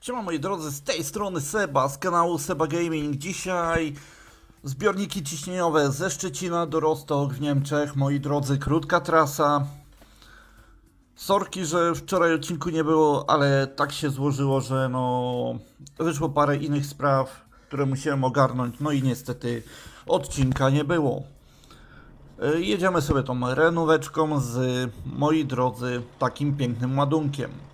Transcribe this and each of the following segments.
Siema moi drodzy, z tej strony Seba z kanału Seba Gaming. Dzisiaj zbiorniki ciśnieniowe ze Szczecina do Rostok w Niemczech. Moi drodzy, krótka trasa. Sorki, że wczoraj odcinku nie było, ale tak się złożyło, że no wyszło parę innych spraw, które musiałem ogarnąć. No i niestety odcinka nie było. Y, Jedziemy sobie tą renóweczką z, moi drodzy, takim pięknym ładunkiem.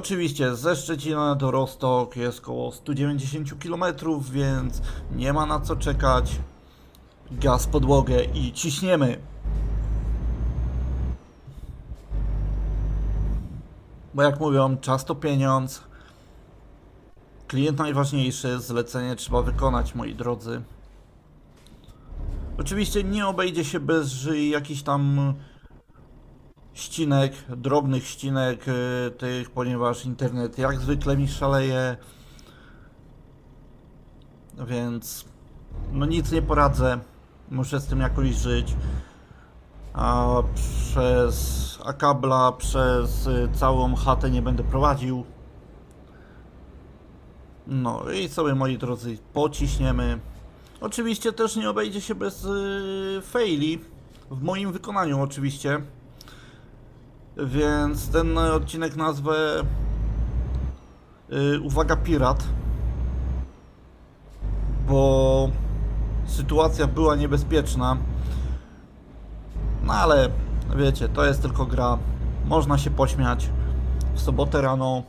Oczywiście ze Szczecina do Rostok jest około 190 km, więc nie ma na co czekać. Gaz podłogę i ciśniemy. Bo jak mówią, czas to pieniądz. Klient najważniejszy, zlecenie trzeba wykonać, moi drodzy. Oczywiście nie obejdzie się bez jakichś tam ścinek, drobnych ścinek y, tych, ponieważ internet jak zwykle mi szaleje. Więc no nic nie poradzę. Muszę z tym jakoś żyć. A przez a kabla przez y, całą chatę nie będę prowadził. No i sobie moi drodzy pociśniemy. Oczywiście też nie obejdzie się bez y, faili. W moim wykonaniu oczywiście. Więc ten odcinek nazwę y, Uwaga Pirat. Bo sytuacja była niebezpieczna. No ale wiecie, to jest tylko gra. Można się pośmiać. W sobotę rano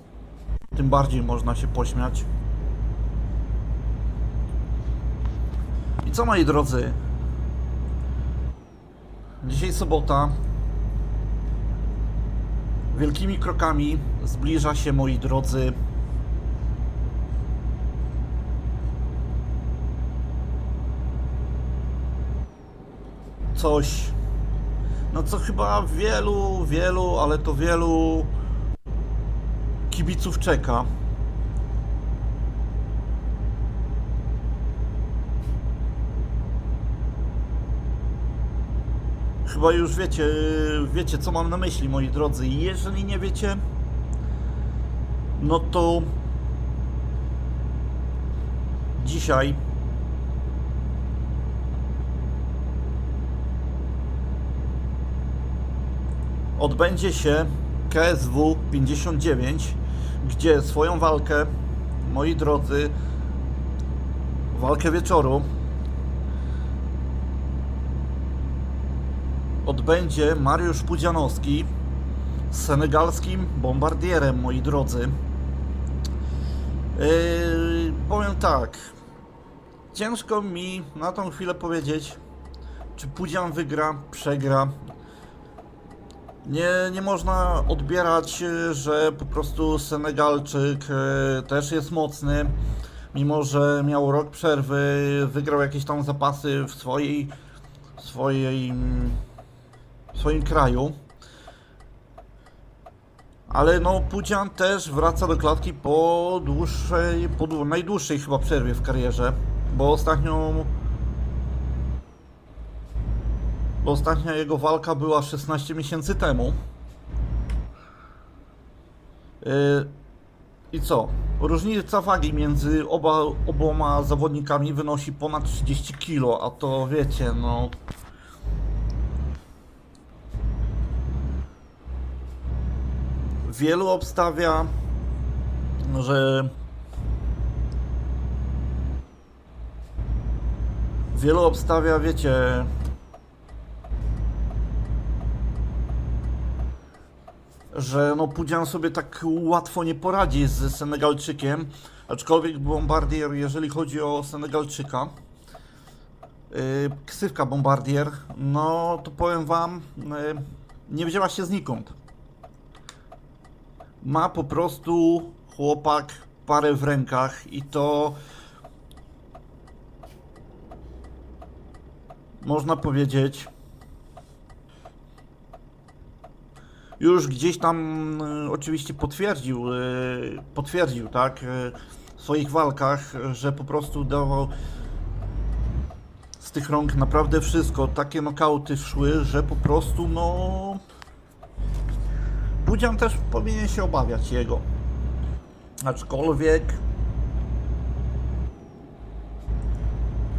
tym bardziej można się pośmiać. I co moi drodzy? Dzisiaj sobota. Wielkimi krokami zbliża się, moi drodzy, coś, no co chyba wielu, wielu, ale to wielu kibiców czeka. Chyba już wiecie, wiecie co mam na myśli, moi drodzy. Jeżeli nie wiecie, no to dzisiaj odbędzie się KSW 59, gdzie swoją walkę, moi drodzy, walkę wieczoru odbędzie Mariusz Pudzianowski z senegalskim bombardierem, moi drodzy. Yy, powiem tak. Ciężko mi na tą chwilę powiedzieć, czy Pudzian wygra, przegra. Nie, nie można odbierać, yy, że po prostu Senegalczyk yy, też jest mocny. Mimo, że miał rok przerwy, wygrał jakieś tam zapasy w swojej, swojej mm, swoim kraju. Ale no, Pudzian też wraca do klatki po dłuższej, po dłu- najdłuższej chyba przerwie w karierze, bo ostatnią bo ostatnia jego walka była 16 miesięcy temu. Yy, I co? Różnica wagi między oba, oboma zawodnikami wynosi ponad 30 kg, a to wiecie, no wielu obstawia, że wielu obstawia, wiecie, że no Pudzian sobie tak łatwo nie poradzi z Senegalczykiem, aczkolwiek Bombardier, jeżeli chodzi o Senegalczyka, yy, ksywka Bombardier, no to powiem wam, yy, nie wzięła się znikąd ma po prostu chłopak parę w rękach i to można powiedzieć już gdzieś tam y, oczywiście potwierdził y, potwierdził tak y, w swoich walkach, że po prostu dawał z tych rąk naprawdę wszystko. Takie nokauty szły, że po prostu no Pudzian też powinien się obawiać jego. Aczkolwiek.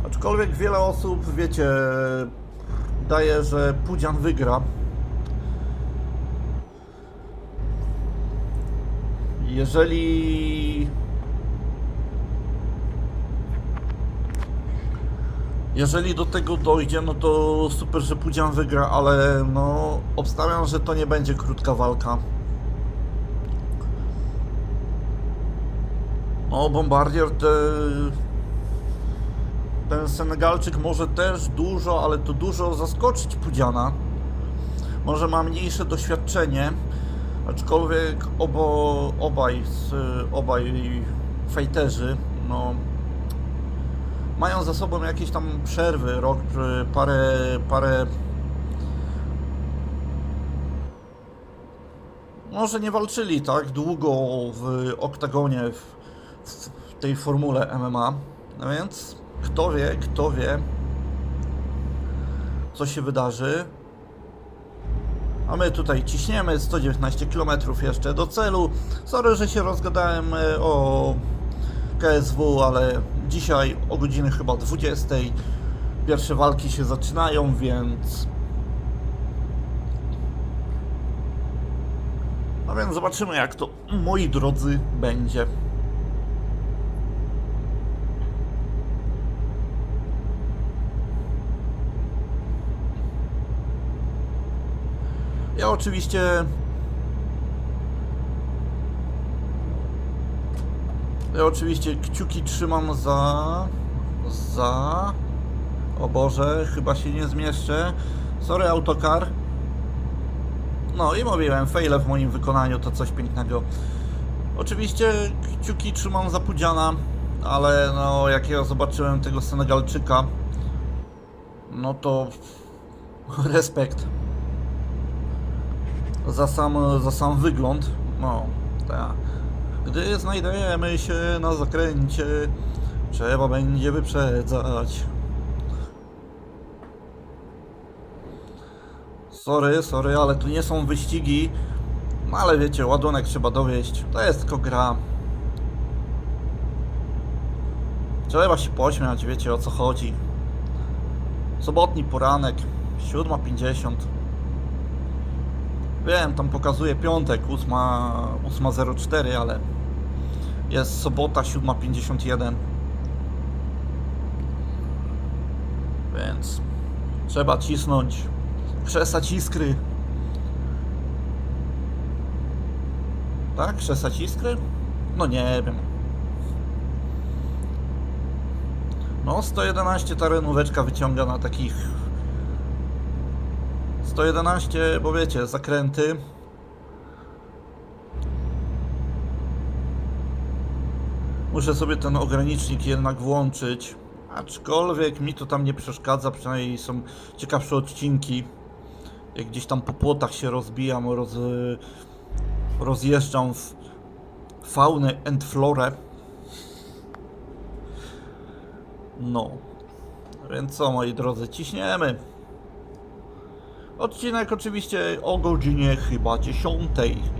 Aczkolwiek wiele osób, wiecie, daje, że Pudzian wygra. Jeżeli. Jeżeli do tego dojdzie, no to super, że Pudzian wygra, ale no obstawiam, że to nie będzie krótka walka. No, Bombardier te... Ten Senegalczyk może też dużo, ale to dużo zaskoczyć Pudziana. Może ma mniejsze doświadczenie, aczkolwiek obo, obaj, obaj fajterzy, no mają za sobą jakieś tam przerwy, rok, parę, parę może nie walczyli tak długo w oktagonie w, w tej formule MMA, no więc kto wie, kto wie co się wydarzy. A my tutaj ciśniemy 119 km jeszcze do celu. Sorry, że się rozgadałem e, o KSW, ale dzisiaj o godzinie chyba 20 pierwsze walki się zaczynają, więc a więc zobaczymy jak to moi drodzy będzie. Ja oczywiście Ja oczywiście kciuki trzymam za... za... O Boże, chyba się nie zmieszczę. Sorry, autokar. No i mówiłem, faile w moim wykonaniu to coś pięknego. Oczywiście kciuki trzymam za Pudziana, ale no jak ja zobaczyłem tego Senegalczyka, no to respekt za sam, za sam wygląd. No, tak. Gdy znajdujemy się na zakręcie, trzeba będzie wyprzedzać. Sorry, sorry, ale tu nie są wyścigi. No ale wiecie, ładunek trzeba dowieść. To jest tylko gra. Trzeba się pośmiać, wiecie o co chodzi. Sobotni poranek, 7.50. Wiem, tam pokazuje piątek, 8, 8.04, ale jest sobota 7.51. Więc trzeba cisnąć, krzesać iskry. Tak? Krzesać iskry? No nie wiem. No 111 ta renóweczka wyciąga na takich 111, bo wiecie, zakręty. Muszę sobie ten ogranicznik jednak włączyć. Aczkolwiek mi to tam nie przeszkadza, przynajmniej są ciekawsze odcinki. Jak gdzieś tam po płotach się rozbijam, roz, rozjeżdżam w faunę and florę. No. Więc co moi drodzy, ciśniemy. Odcinek oczywiście o godzinie chyba 10.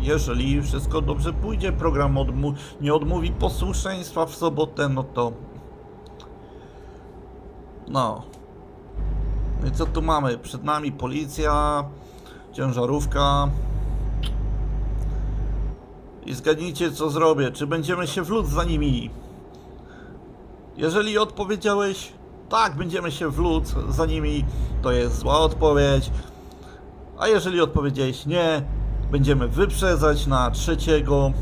Jeżeli wszystko dobrze pójdzie, program odmu- nie odmówi posłuszeństwa w sobotę, no to. No. No i co tu mamy? Przed nami policja, ciężarówka. I zgadnijcie, co zrobię. Czy będziemy się wlód za nimi? Jeżeli odpowiedziałeś tak, będziemy się wlód za nimi, to jest zła odpowiedź. A jeżeli odpowiedziałeś nie, będziemy wyprzedzać na trzeciego,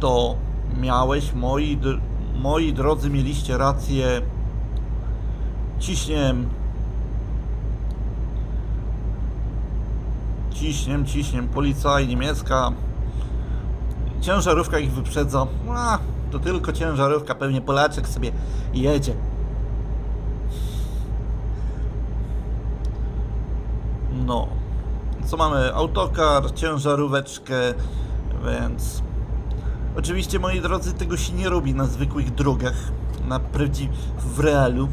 to miałeś, moi, moi drodzy, mieliście rację. Ciśniem. Ciśniem, ciśniem. Policja niemiecka. Ciężarówka ich wyprzedza. A, to tylko ciężarówka, pewnie Polaczek sobie jedzie. No. Co mamy? Autokar, ciężaróweczkę, więc... Oczywiście, moi drodzy, tego się nie robi na zwykłych drogach, na prawdzi... w realu.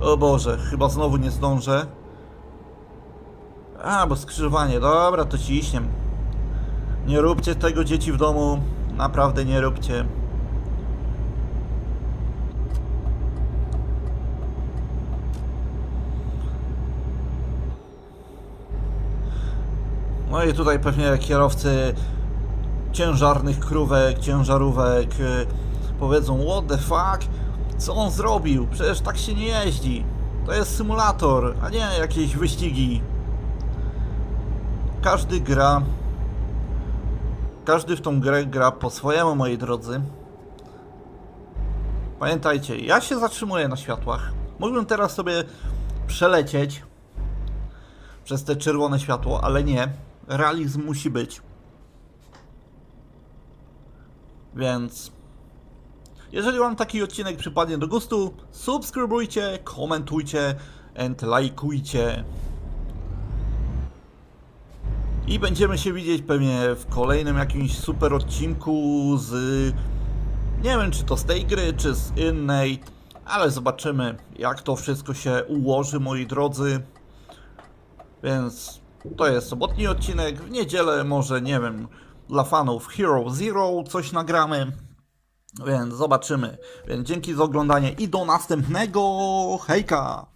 O Boże, chyba znowu nie zdążę. A, bo skrzyżowanie, dobra, to ciśniem. Nie róbcie tego dzieci w domu. Naprawdę nie róbcie. No i tutaj pewnie kierowcy ciężarnych krówek, ciężarówek y, powiedzą what the fuck, co on zrobił? Przecież tak się nie jeździ. To jest symulator, a nie jakieś wyścigi. Każdy gra każdy w tą grę gra po swojemu, moi drodzy. Pamiętajcie, ja się zatrzymuję na światłach. Mógłbym teraz sobie przelecieć przez te czerwone światło, ale nie. Realizm musi być. Więc jeżeli wam taki odcinek przypadnie do gustu, subskrybujcie, komentujcie and lajkujcie. I będziemy się widzieć pewnie w kolejnym jakimś super odcinku z. Nie wiem, czy to z tej gry, czy z innej, ale zobaczymy, jak to wszystko się ułoży, moi drodzy. Więc to jest sobotni odcinek. W niedzielę, może nie wiem, dla fanów Hero Zero coś nagramy. Więc zobaczymy. Więc dzięki za oglądanie i do następnego. Hejka!